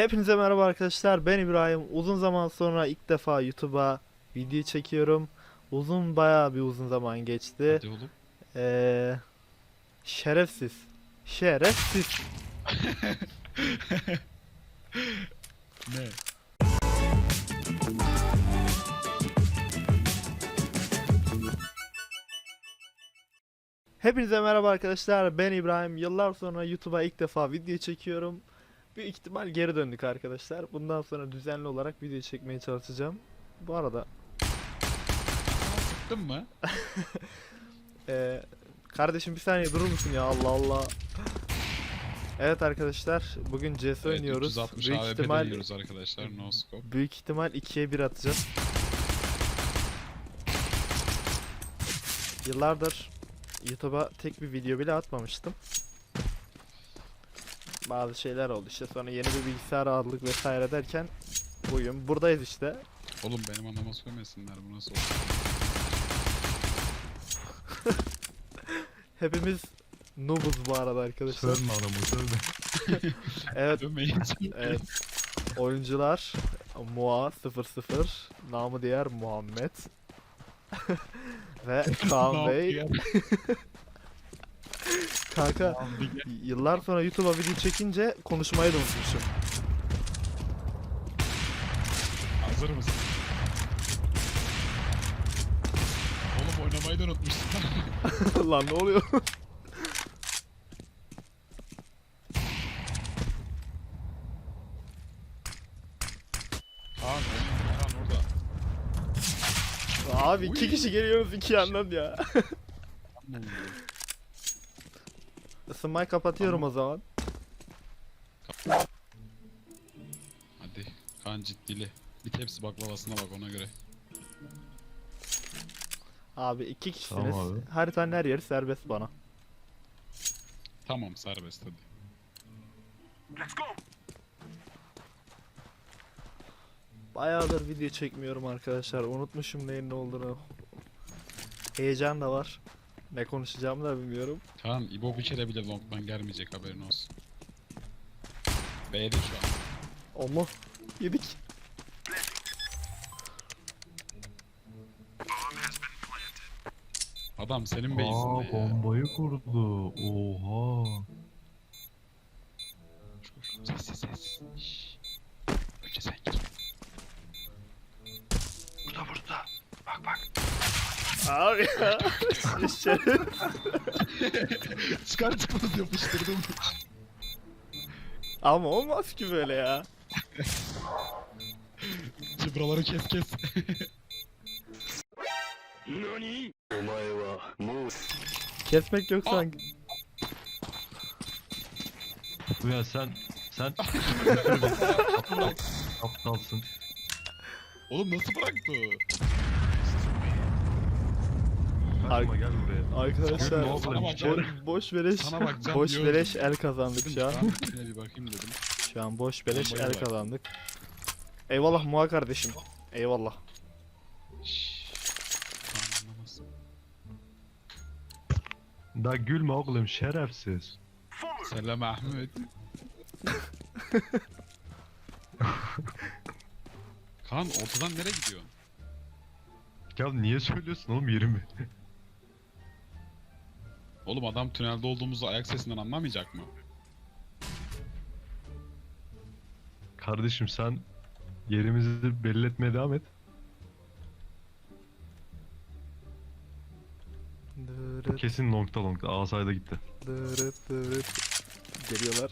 Hepinize merhaba arkadaşlar. Ben İbrahim. Uzun zaman sonra ilk defa YouTube'a video çekiyorum. Uzun bayağı bir uzun zaman geçti. Hadi oğlum. Ee, şerefsiz. Şerefsiz. Ne? Hepinize merhaba arkadaşlar. Ben İbrahim. Yıllar sonra YouTube'a ilk defa video çekiyorum. Büyük ihtimal geri döndük arkadaşlar. Bundan sonra düzenli olarak video çekmeye çalışacağım. Bu arada Sıktın mı? Ee, kardeşim bir saniye durur musun ya Allah Allah. Evet arkadaşlar bugün CS Evet, oynuyoruz. 360 Büyük AWP ihtimal deniyoruz arkadaşlar. No scope. büyük ihtimal 2'ye 1 atacağız. Yıllardır YouTube'a tek bir video bile atmamıştım. Bazı şeyler oldu işte sonra yeni bir bilgisayar aldık vesaire derken bugün buradayız işte. Oğlum benim anama söylemesinler bu nasıl olur? Hepimiz noobuz bu arada arkadaşlar. Sövme adamı sövme. Evet. Evet. Oyuncular Moa 00 namı diğer Muhammed ve Kaan Bey. Kanka yıllar sonra YouTube'a video çekince konuşmayı da unutmuşum. Hazır mısın? Oğlum oynamayı da unutmuşsun. Lan ne oluyor? Kaan oğlum Kaan orada. Abi iki Uy. kişi geliyoruz iki yandan ya. Isınmayı kapatıyorum o zaman. Hadi Kaan ciddili. Bir tepsi baklavasına bak ona göre. Abi iki kişisiniz. Tamam abi. Haritanın her yeri serbest bana. Tamam serbest hadi. Bayağıdır video çekmiyorum arkadaşlar. Unutmuşum neyin ne olduğunu. Heyecan da var. Ne konuşacağımı da bilmiyorum. Kaan İbo bir kere bile longman gelmeyecek haberin olsun. B'de şu an. Allah yedik. Adam senin Aa base'inde ya. bombayı kurdu. Oha. Abi ya. Şeref. Çıkartmadı yapıştırdım. Ama olmaz ki böyle ya. Şu buraları kes kes. Kesmek yok sanki. Ya sen sen aptalsın. Oğlum nasıl bıraktı? Gel buraya. Arkadaşlar Gülme oğlum. boş beleş Sana bakacağım boş diyordum. beleş el kazandık şu an. Ben içine bir bakayım dedim. Şu an boş beleş el kazandık. Eyvallah Muha kardeşim. Eyvallah. Şşş. Kaan anlamaz. Da gülme oğlum şerefsiz. Selam Ahmet. Kaan ortadan nereye gidiyorsun? Ya niye söylüyorsun oğlum yerimi? Oğlum adam tünelde olduğumuzu ayak sesinden anlamayacak mı? Kardeşim sen yerimizi belli etmeye devam et. Dırıt Kesin longta longta. Asayda gitti. dırıt dırıt. Geliyorlar.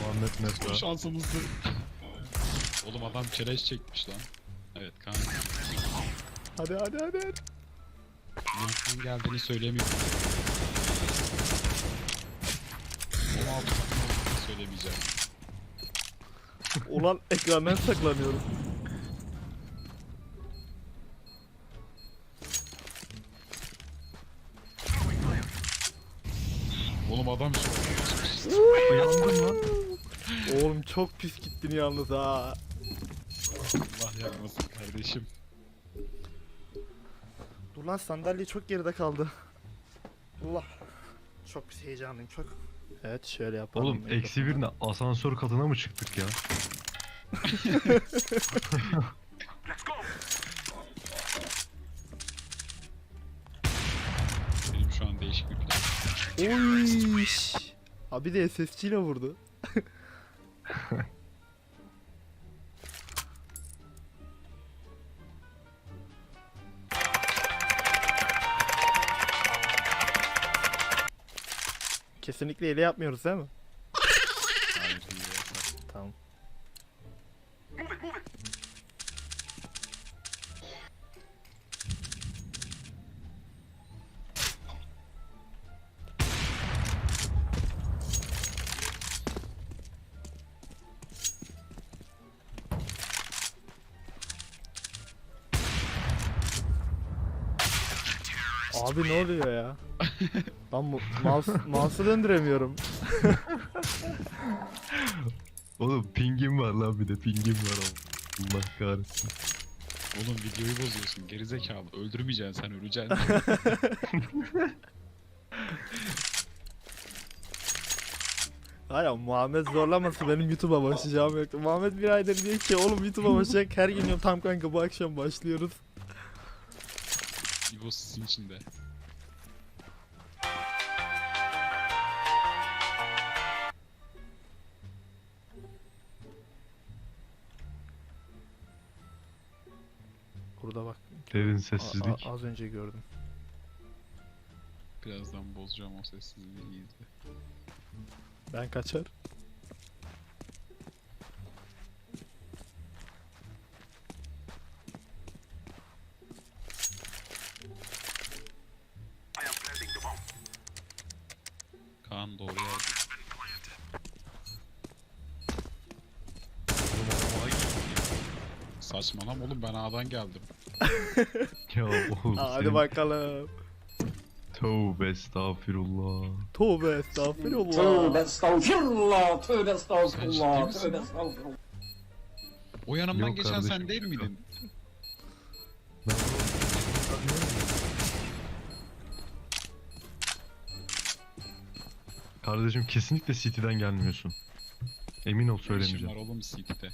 Muhammed Mesra. şansımızdı. Oğlum adam çerez çekmiş lan. Evet Kaan. Hadi hadi hadi. hadi. Yankın geldiğini söylemiyor. 16 takım olduğunu söylemeyeceğim. Ulan ekrandan saklanıyorum. Oğlum adam şu Uyandın lan. Oğlum çok pis gittin yalnız ha. Allah yarmasın kardeşim. Dur lan sandalye çok geride kaldı. Allah. Çok bir heyecanlıyım çok. Evet şöyle yapalım. Oğlum eksi bir ne? Asansör katına mı çıktık ya? Benim şu an değişik bir plan. Oy. Abi de SSC ile vurdu. Kesinlikle ile yapmıyoruz değil mi? Tamam. Abi ne oluyor ya? Ben mu- mouse, mouse'u döndüremiyorum. Oğlum pingim var lan bir de pingim var Allah kahretsin. Oğlum videoyu bozuyorsun gerizekalı. Öldürmeyeceksin sen öleceksin. Hayır Muhammed zorlaması benim YouTube'a başlayacağım yoktu. Muhammed bir aydır diyor ki oğlum YouTube'a başlayacak her gün diyorum tam kanka bu akşam başlıyoruz. İbo sizin içinde. Burada bak. Derin sessizlik. a- az önce gördüm. Birazdan bozacağım o sessizliği izle. Ben kaçar. Kaan doğru yerde. Saçmalama oğlum ben A'dan geldim. Ya oğlum hadi senin- bakalım. Tövbe estağfirullah. Tövbe estağfirullah. Tövbe estağfirullah, tövbe estağfirullah, misin tövbe estağfirullah. O yanımdan Yok geçen kardeşim, sen değil miydin? Kardeşim kesinlikle City'den gelmiyorsun. Emin ol Ne işin var söylemeyeceğim. oğlum CT'de.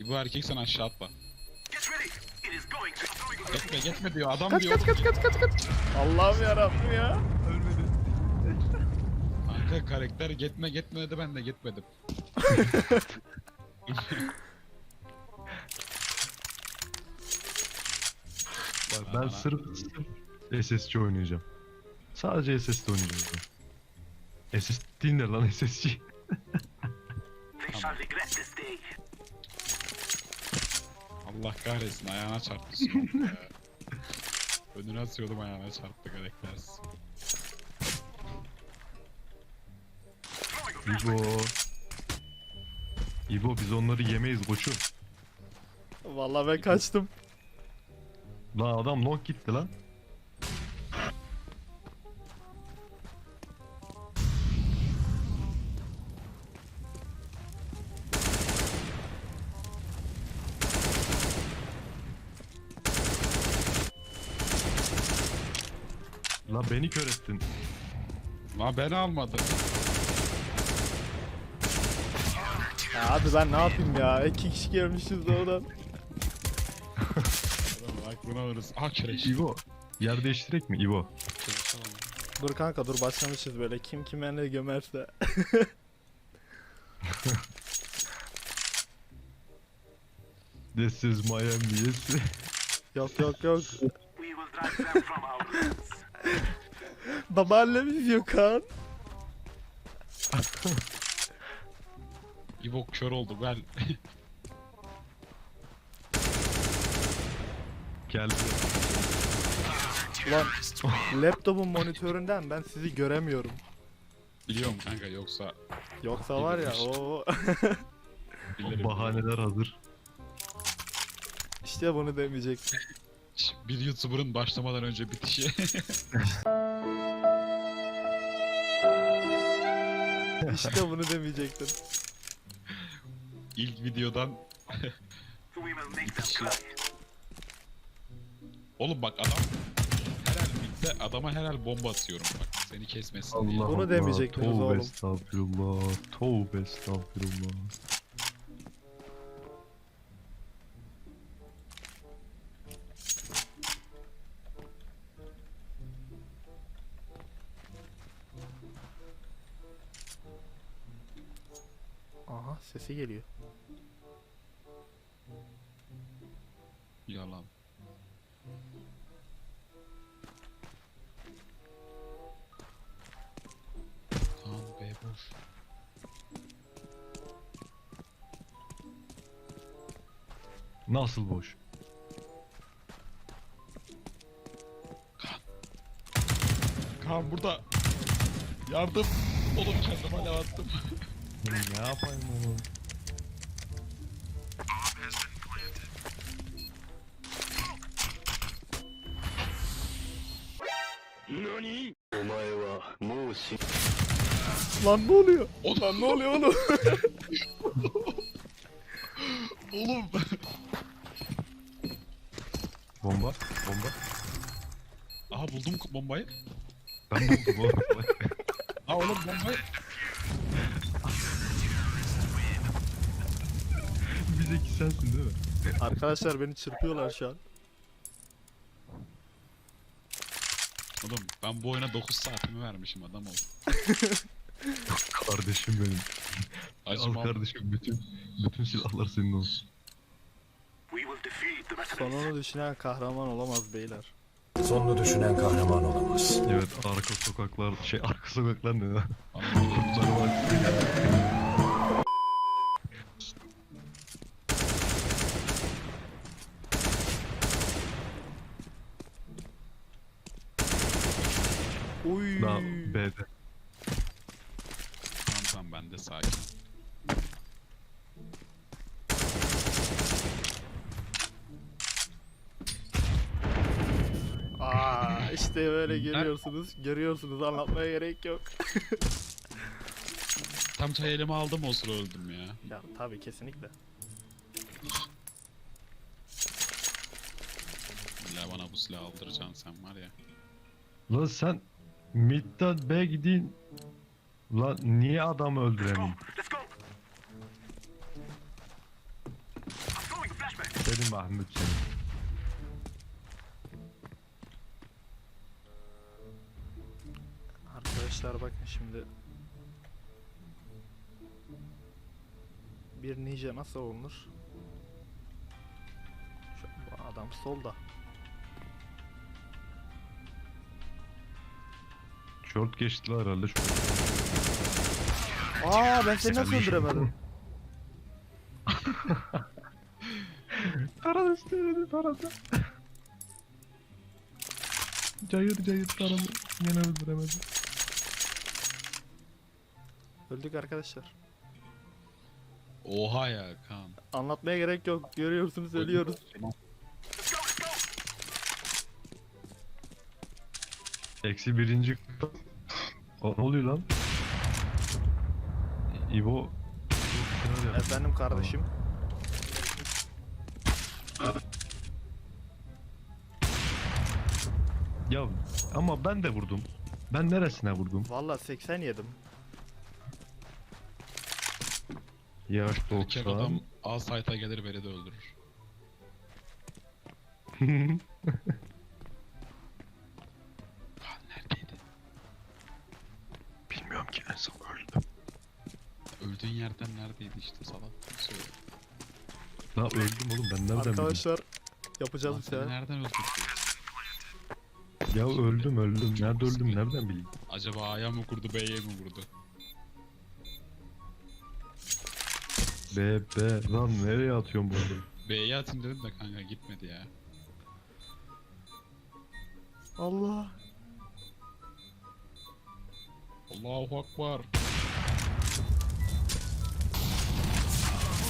İbo erkek sen aşağı atla. Gitme gitme diyor adam Kaç diyor. kaç kaç kaç kaç kaç. Allah'ım yarabbim ya. Kanka karakter gitme gitme dedi ben de gitmedim. Bak ben sırf, sırf SSC oynayacağım. Sadece SSC oynayacağım. ben. SSC ne lan SSC? Allah kahretsin ayağına çarptı ya. Önüne atıyordum ayağına çarptı karaktersiz. İbo. İbo biz onları yemeyiz koçum. Vallahi ben kaçtım. Lan adam long gitti lan. La beni kör ettin. La beni almadı. Ya abi ben ne yapayım ya? İki kişi gelmişiz de oradan. Adamın aklına vurursun. Ah kireç. İbo. Yer değiştirek mi alalım. Dur kanka dur başlamışız böyle. Kim kime ne gömerse. This is Miami yes. Yok yok yok. Babaannem izliyor Kaan. İbo kör oldu gel. Geldi. Ulan laptopun monitöründen ben sizi göremiyorum. Biliyorum kanka yoksa Yoksa var ya o bilirim. Bahaneler hazır. işte bunu demeyecektim. Bir YouTuber'ın başlamadan önce bitişi. İşte bunu demeyecektim. İlk videodan bitişi. Oğlum bak adam her el de adama herhal bomba atıyorum bak seni kesmesin diye. Allah Bunu Allah, demeyecektiniz tövbe oğlum. estağfirullah. Tövbe estağfirullah. Sesi geliyor. Yalan. Kaan B boş. Nasıl boş? Kaan burada. Yardım. Oğlum kendime alev attım. Ne yapayım oğlum? Lan ne oluyor? Lan ne oluyor oğlum? Oğlum. Bomba, bomba. Aha buldum bombayı. Ben buldum oğlum. Ha oğlum bombayı. Bize iki sensin değil mi? Arkadaşlar beni çırpıyorlar şu an. Oğlum ben bu oyuna 9 saatimi vermişim adam ol. Kardeşim benim. Al Acımam. kardeşim bütün bütün silahlar senin olsun. Sonunu düşünen kahraman olamaz beyler. Sonunu düşünen kahraman olamaz. Evet arka sokaklar şey arka sokaklar ne lan? Kurtlar var. Uy. Daha B'de. Tamam tamam ben de sakin. Aa işte böyle görüyorsunuz. Anlatmaya gerek yok. Tam çay elime aldım o sıra öldüm ya. Ya tabii kesinlikle. İlla bana bu silahı aldıracaksın sen var ya. Lan sen midden B gidin. Lan niye adamı öldüremeyim? Senin Mahmut senin. Arkadaşlar bakın şimdi. Bir ninja nasıl olunur? Şu, bu adam solda. Short geçtiler herhalde şu Aa ben seni nasıl öldüremedim? Taradı istedi taradı. Cayır cayır taradı. Yine öldüremedi. Öldük arkadaşlar. Oha ya Kaan. Anlatmaya gerek yok. Görüyorsunuz ölüyoruz. Eksi birinci... O, ne oluyor lan? İbo... Efendim kardeşim. Ya ama ben de vurdum. Ben neresine vurdum? Valla 80 yedim. Yaş Erkek 90. adam A site'a gelir beni de öldürür. Kaan neredeydi? Bilmiyorum ki en son öldüm. Öldüğün yerden neredeydi işte salak. Söyle. La öldüm oğlum ben nereden? Arkadaşlar yapacağız Lan bir seni şeyler. nereden öldürdü? Ya öldüm öldüm. Nerede öldüm nereden bileyim? Acaba A'ya mı kurdu B'ye mi vurdu? B B lan nereye atıyorum bu adamı? B'ye atayım dedim de kanka gitmedi ya. Allah. Allahu Akbar.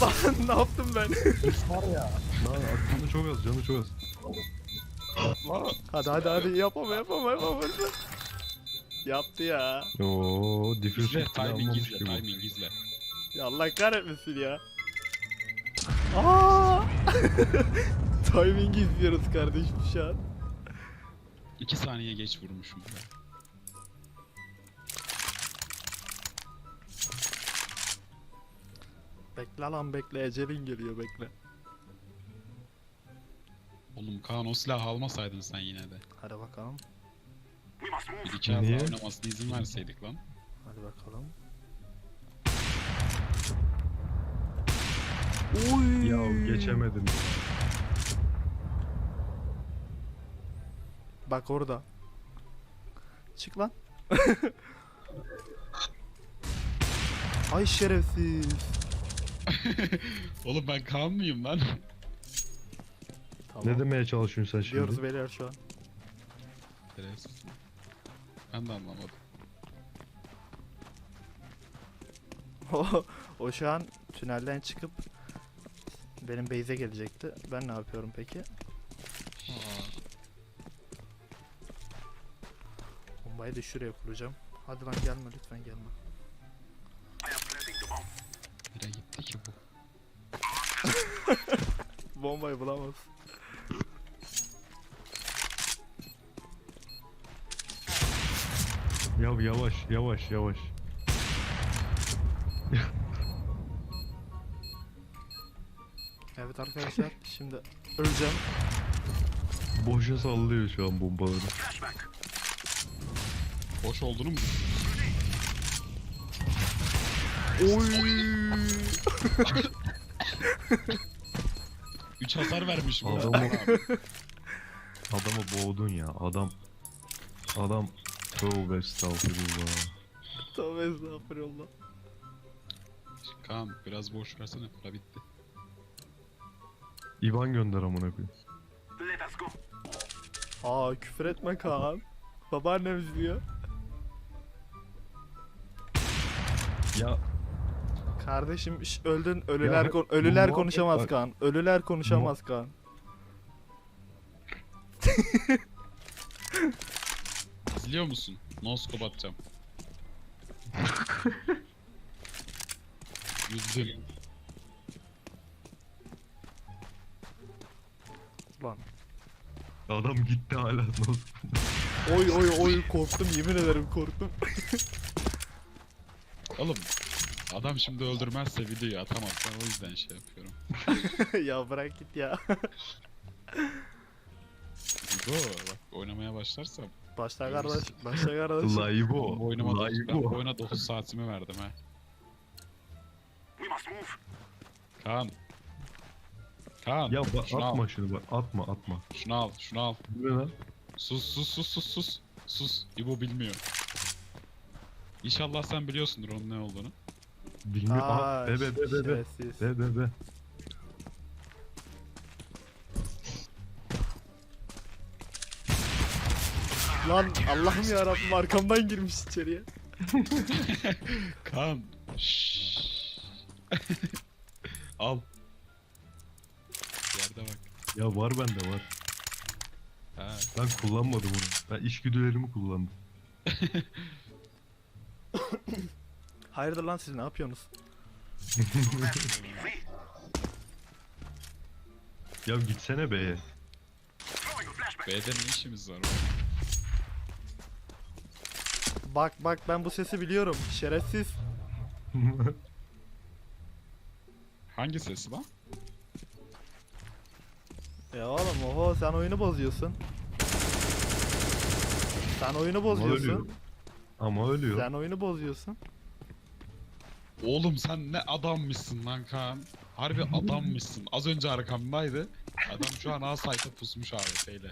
Lan ne yaptım ben? Lan canı çok az canı çok az. hadi hadi hadi yapama yapama yapama. Yaptı ya. Oo diffuser İzle bile timing almamış izle ki bu. timing izle. Ya Allah kahretmesin ya. Aa! Timing izliyoruz kardeşim şu an. 2 saniye geç vurmuşum be. Bekle lan bekle ecelin geliyor bekle. Oğlum Kaan o silahı almasaydın sen yine de. Hadi bakalım. Bir iki az Niye? daha oynamasına izin verseydik lan. Hadi bakalım. Oy. Ya geçemedim. Bak orada. Çık lan. Ay şerefsiz. Oğlum ben Kaan mıyım lan? Tamam. Ne demeye çalışıyorsun sen Diyoruz şimdi? beyler şu an. Şerefsiz. Ben de anlamadım. O şu an tünelden çıkıp benim base'e gelecekti. Ben ne yapıyorum peki? Bombayı da şuraya kuracağım. Hadi lan gelme lütfen gelme. Nereye gitti ki bu? Bombayı bulamaz. Ya yavaş yavaş yavaş. Evet arkadaşlar şimdi öleceğim. Boşa sallıyor şu an bombaları. Boş olduğunu mu? Oy! 3 hasar vermiş bu. Adamı adamı boğdun ya. Adam adam tövbe estağfurullah. Tövbe estağfurullah. Kaan biraz boş versene para bitti. İvan gönder amına koyayım. Aa küfür etme Kaan. Babaannem izliyor. Ya Kardeşim şş, öldün ölüler Ya, kon- ölüler muhabbet konuşamaz bak. Kaan. Ölüler konuşamaz Kaan. İzliyor musun? No scope atacağım. Yüzdüm. Lan. adam gitti hala nasıl? Oy oy oy korktum yemin ederim korktum. Oğlum adam şimdi öldürmezse videoyu atamaz. Ben o yüzden şey yapıyorum. ya bırak git ya. İbo bak oynamaya başlarsam Başla kardeş. Başla kardeş. bu Laibo. oynama dokuz- ben bu Laibo. oyuna 9 saatimi verdim ha. Kaan. Kaan. Ya bak şunu atma al. şunu bak atma atma. Şunu al. Şunu al. Bu ne lan? Sus sus sus sus sus. Sus. İbo bilmiyor. İnşallah sen biliyorsundur onun ne olduğunu. Bilmiyorum. Aa, Aa, be be be be be. şerefsiz. Be be be. Lan Allah'ım ya Rabbim arkamdan girmiş içeriye. Kaan. Şşş. Al. Yerde bak. Ya var bende var. Ha. Ben kullanmadım onu. Ben içgüdülerimi kullandım. Hayırdır lan siz ne yapıyorsunuz? Ya gitsene beye. B'de ne işimiz var oğlum? Bak bak ben bu sesi biliyorum. Şerefsiz. Hangi sesi lan? Ya oğlum oho sen oyunu bozuyorsun. Sen oyunu bozuyorsun. Ama ölüyor. Sen oyunu bozuyorsun. Oğlum sen ne adammışsın lan Kaan. Harbi adammışsın. Az önce arkamdaydı. Adam şu an A site'a pusmuş AWP'yle.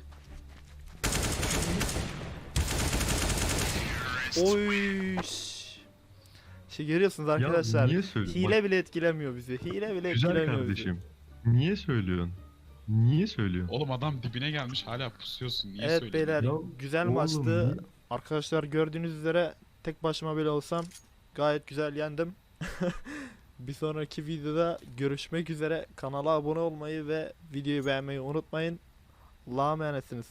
Oy. şş. Şey görüyorsunuz arkadaşlar. Ya niye söylüyorsun? Hile bile etkilemiyor bizi. Hile bile Güzel etkilemiyor kardeşim. Niye söylüyorsun? Niye söylüyorsun? Oğlum adam dibine gelmiş hala pusuyorsun. Niye. Evet söylüyorsun? beyler Ya güzel oğlum, maçtı. niye- Arkadaşlar gördüğünüz üzere tek başıma bile olsam gayet güzel yendim. Bir sonraki videoda görüşmek üzere. Kanala abone olmayı ve videoyu beğenmeyi unutmayın. Allah'a emanetsiniz.